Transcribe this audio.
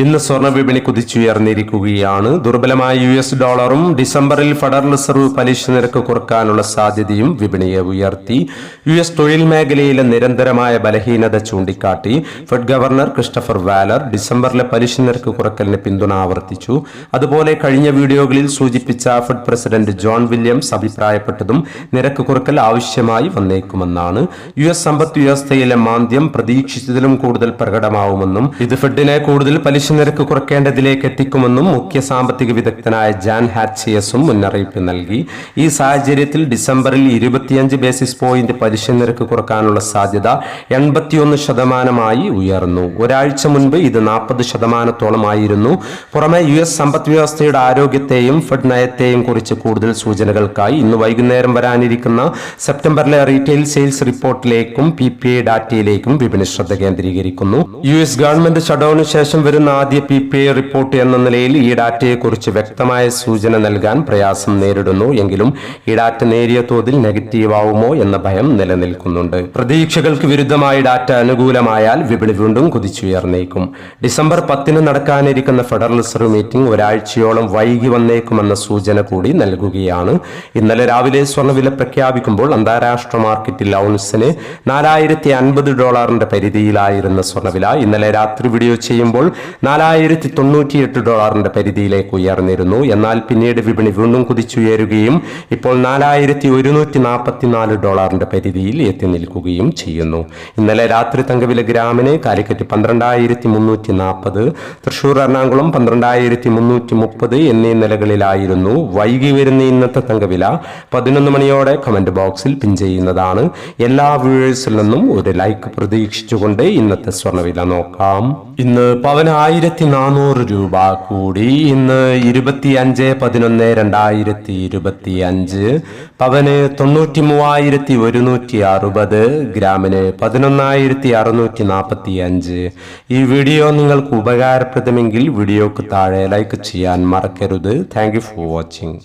ഇന്ന് സ്വർണ വിപണി കുതിച്ചുയർന്നിരിക്കുകയാണ് ദുർബലമായ യു എസ് ഡോളറും ഡിസംബറിൽ ഫെഡറൽ റിസർവ് പലിശ നിരക്ക് കുറക്കാനുള്ള സാധ്യതയും വിപണിയെ ഉയർത്തി. യു എസ് തൊഴിൽ മേഖലയിലെ നിരന്തരമായ ബലഹീനത ചൂണ്ടിക്കാട്ടി. ഫെഡ് ഗവർണർ ക്രിസ്റ്റഫർ വാലർ ഡിസംബറിലെ പലിശ നിരക്ക് കുറക്കലിന് പിന്തുണ ആവർത്തിച്ചു. അതുപോലെ കഴിഞ്ഞ വീഡിയോകളിൽ സൂചിപ്പിച്ച ഫെഡ് പ്രസിഡന്റ് ജോൺ വില്യംസ് അഭിപ്രായപ്പെട്ടതും നിരക്ക് കുറക്കൽ ആവശ്യമായി വന്നേക്കുമെന്നാണ്. യു എസ് സമ്പദ് വ്യവസ്ഥയിലെ മാന്ദ്യം പ്രതീക്ഷിച്ചതിലും കൂടുതൽ പ്രകടമാവുമെന്നും ഇത് ഫെഡിനെ കൂടുതൽ പലിശ നിരക്ക് കുറയ്ക്കേണ്ടതിലേക്ക് എത്തിക്കുമെന്നും മുഖ്യ സാമ്പത്തിക വിദഗ്ധനായ ജാൻ ഹാറ്റ്സിയസും മുന്നറിയിപ്പ് നൽകി. ഈ സാഹചര്യത്തിൽ ഡിസംബറിൽ ഇരുപത്തിയഞ്ച് ബേസിസ് പോയിന്റ് പലിശ നിരക്ക് കുറക്കാനുള്ള സാധ്യത എൺപത്തിയൊന്ന് ശതമാനമായി ഉയർന്നു. ഒരാഴ്ച മുൻപ് ഇത് നാൽപ്പത് ശതമാനത്തോളമായിരുന്നു പുറമെ യു എസ് സമ്പദ് വ്യവസ്ഥയുടെ ആരോഗ്യത്തെയും ഫെഡ് നയത്തെയും കുറിച്ച് കൂടുതൽ സൂചനകൾക്കായി ഇന്ന് വൈകുന്നേരം വരാനിരിക്കുന്ന സെപ്റ്റംബറിലെ റീറ്റെയിൽ സെയിൽസ് റിപ്പോർട്ടിലേക്കും പി പി ഐ ഡാറ്റയിലേക്കും വിപണി ശ്രദ്ധ കേന്ദ്രീകരിക്കുന്നു. യു എസ് ഗവൺമെന്റ് ഷട്ട്ഡൌണിന് ശേഷം വരുന്ന ആദ്യ പി പി ഐ റിപ്പോർട്ട് എന്ന നിലയിൽ ഈ ഡാറ്റയെക്കുറിച്ച് വ്യക്തമായ സൂചന നൽകാൻ പ്രയാസം നേരിടുന്നു. എങ്കിലും ഈ ഡാറ്റ നേരിയ തോതിൽ നെഗറ്റീവ് ആവുമോ എന്ന ഭയം നിലനിൽക്കുന്നുണ്ട്. പ്രതീക്ഷകൾക്ക് വിരുദ്ധമായി ഡാറ്റ അനുകൂലമായാൽ വിപണി വീണ്ടും കുതിച്ചുയർന്നേക്കും. ഡിസംബർ പത്തിന് നടക്കാനിരിക്കുന്ന ഫെഡറൽ റിസർവ് മീറ്റിംഗ് ഒരാഴ്ചയോളം വൈകി വന്നേക്കുമെന്ന സൂചന കൂടി നൽകുകയാണ്. ഇന്നലെ രാവിലെ സ്വർണവില പ്രഖ്യാപിക്കുമ്പോൾ അന്താരാഷ്ട്ര മാർക്കറ്റിൽ ഔൺസിന് നാലായിരത്തി അൻപത് ഡോളറിന്റെ പരിധിയിലായിരുന്ന സ്വർണവില ഇന്നലെ രാത്രി വീഡിയോ ചെയ്യുമ്പോൾ നാലായിരത്തി തൊണ്ണൂറ്റിയെട്ട് ഡോളറിന്റെ പരിധിയിലേക്ക് ഉയർന്നിരുന്നു. എന്നാൽ പിന്നീട് വിപണി വീണ്ടും കുതിച്ചുയരുകയും ഇപ്പോൾ നാലായിരത്തി ഒരുന്നൂറ്റി നാൽപ്പത്തിനാല് ഡോളറിന്റെ പരിധിയിൽ എത്തി നിൽക്കുകയും ചെയ്യുന്നു. ഇന്നലെ രാത്രി തങ്കവില ഗ്രാമിന് കാലിക്കറ്റ് പന്ത്രണ്ടായിരത്തി മുന്നൂറ്റി നാൽപ്പത് തൃശൂർ എറണാകുളം പന്ത്രണ്ടായിരത്തി മുന്നൂറ്റി മുപ്പത് എന്നീ നിലകളിലായിരുന്നു വൈകി വരുന്ന ഇന്നത്തെ തങ്കവില. പതിനൊന്ന് മണിയോടെ കമന്റ് ബോക്സിൽ പിൻ ചെയ്യുന്നതാണ്. എല്ലാ വ്യൂവേഴ്സിൽ നിന്നും ഒരു ലൈക്ക് പ്രതീക്ഷിച്ചുകൊണ്ട് ഇന്നത്തെ സ്വർണവില നോക്കാം. ഇന്ന് പവനായിരത്തി നാനൂറ് രൂപ കൂടി. ഇന്ന് ഇരുപത്തി അഞ്ച് പതിനൊന്ന് രണ്ടായിരത്തി ഇരുപത്തി അഞ്ച് പവന് തൊണ്ണൂറ്റി മൂവായിരത്തി ഒരുന്നൂറ്റി അറുപത് ഗ്രാമിന് പതിനൊന്നായിരത്തി അറുന്നൂറ്റി നാൽപ്പത്തി അഞ്ച് ഈ വീഡിയോ നിങ്ങൾക്ക് ഉപകാരപ്രദമെങ്കിൽ വീഡിയോക്ക് താഴെ ലൈക്ക് ചെയ്യാൻ മറക്കരുത്. Thank for watching